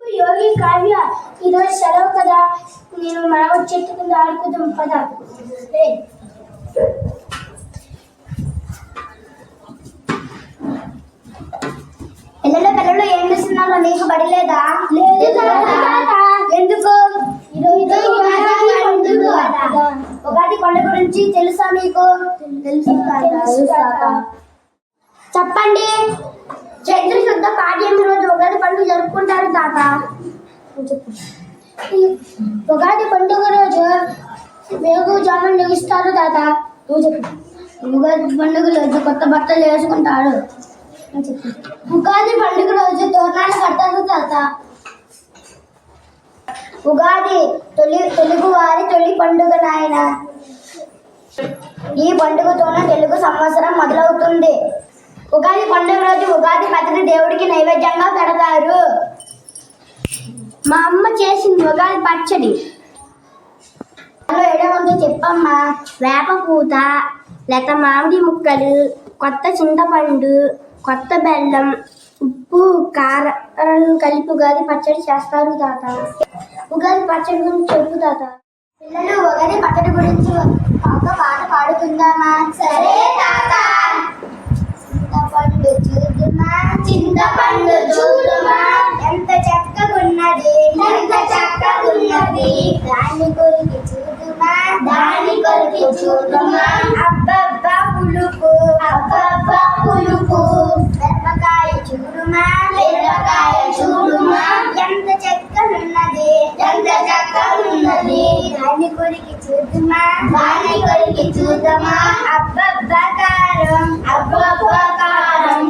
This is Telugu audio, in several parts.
యోగి కావ్య ఈరోజు సెలవు కదా నేను మామిడి చెట్టు కింద ఆడుకుందాం పద. పిల్లలు పిల్లలు ఏం చేస్తున్నారో నీకు బడిలేదా లేదు. ఎందుకు. ఉగాది పండుగ గురించి తెలుసా మీకు తెలుసు. చెప్పండి చైత్ర శుద్ధ పాడ్యమి రోజు ఉగాది ఉంటారు తాత. ఉగాది పండుగ రోజు వేగు వేగుజామున లెగుస్తారు తాత. నువ్వు చెప్పు ఉగాది పండుగ రోజు కొత్త బట్టలు వేసుకుంటారు ఉగాది పండుగ రోజు తోరణాలు కట్టారు తాత. ఉగాది తొలి తెలుగు వారి తొలి పండుగ నాయన. ఈ పండుగతోనే తెలుగు సంవత్సరం మొదలవుతుంది. ఉగాది పండుగ రోజు ఉగాది పచ్చడి దేవుడికి నైవేద్యంగా పెడతారు. మా అమ్మ చేసింది ఉగాది పచ్చడి. హలో ఏడేముందో చెప్పమ్మా. వేప పూత లేత మామిడి ముక్కలు కొత్త చింతపండు కొత్త బెల్లం ఉప్పు కారం కలిపి ఉగాది పచ్చడి చేస్తారు తాత. ఉగాది పచ్చడి గురించి చెప్పు తాత. పిల్లలు ఉగాది పచ్చడి గురించి చూడుమా అబ్బబ్బా పులుపు అబ్బబ్బా పులుపు. మిరపకాయ చూడుమా మిరపకాయ చూడుమా. ఎంత చక్కనున్నది ఎంత చక్కనున్నది. దాని కొరికి చూద్దామా దాని కొరికి చూద్దామా కారం కారం.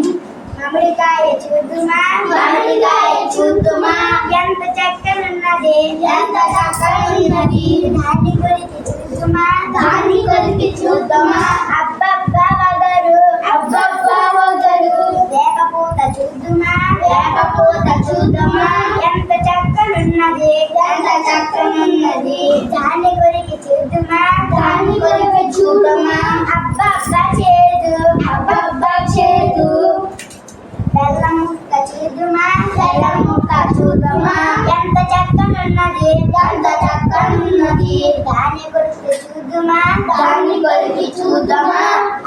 మామిడికాయ మామిడికాయ ఎంత చక్కనున్నది ఎంత చక్కనున్నది. దాని దాన్ని దాని చూద్దామా?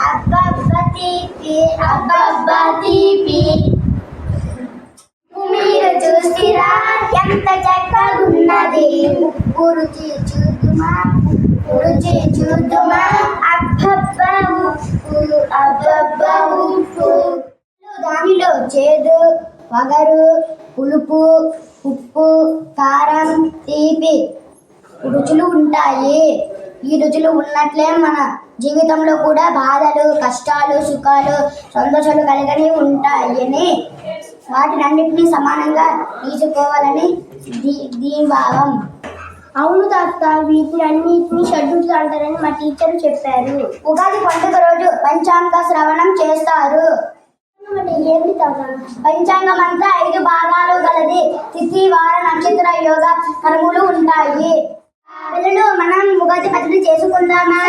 అబ్బబ్బ తీపి అబ్బబ్బ తీపి. మీరు చూసిరా? ఎంత చక్కగున్నది. ఉన్నది చూద్దుమా ఉప్పు చూద్దుమా అబ్బబ్బ ఉప్పు అబ్బబ్బ ఉప్పు. దానిలో చేదు వగరు పులుపు ఉప్పు కారం తీపి. రుచులు ఉంటాయి. ఈ రుచులు ఉన్నట్లే మన జీవితంలో కూడా బాధలు కష్టాలు సుఖాలు సంతోషాలు కలిగని ఉంటాయని. వాటినన్నింటినీ సమానంగా తీసుకోవాలని దీని భావం అవును తాత వీటిని అన్నిటిని షడ్యూల్ అంటారని మా టీచర్ చెప్పారు. ఉగాది పండుగ రోజు పంచాంగ శ్రవణం చేస్తారు. పంచాంగం అంతా ఐదు భాగాలు గలది. తిథి వార నక్షత్ర యోగ కర్ములు ఉంటాయి. పిల్లలు మనం ఉగాది పచ్చడి చేసుకుందామా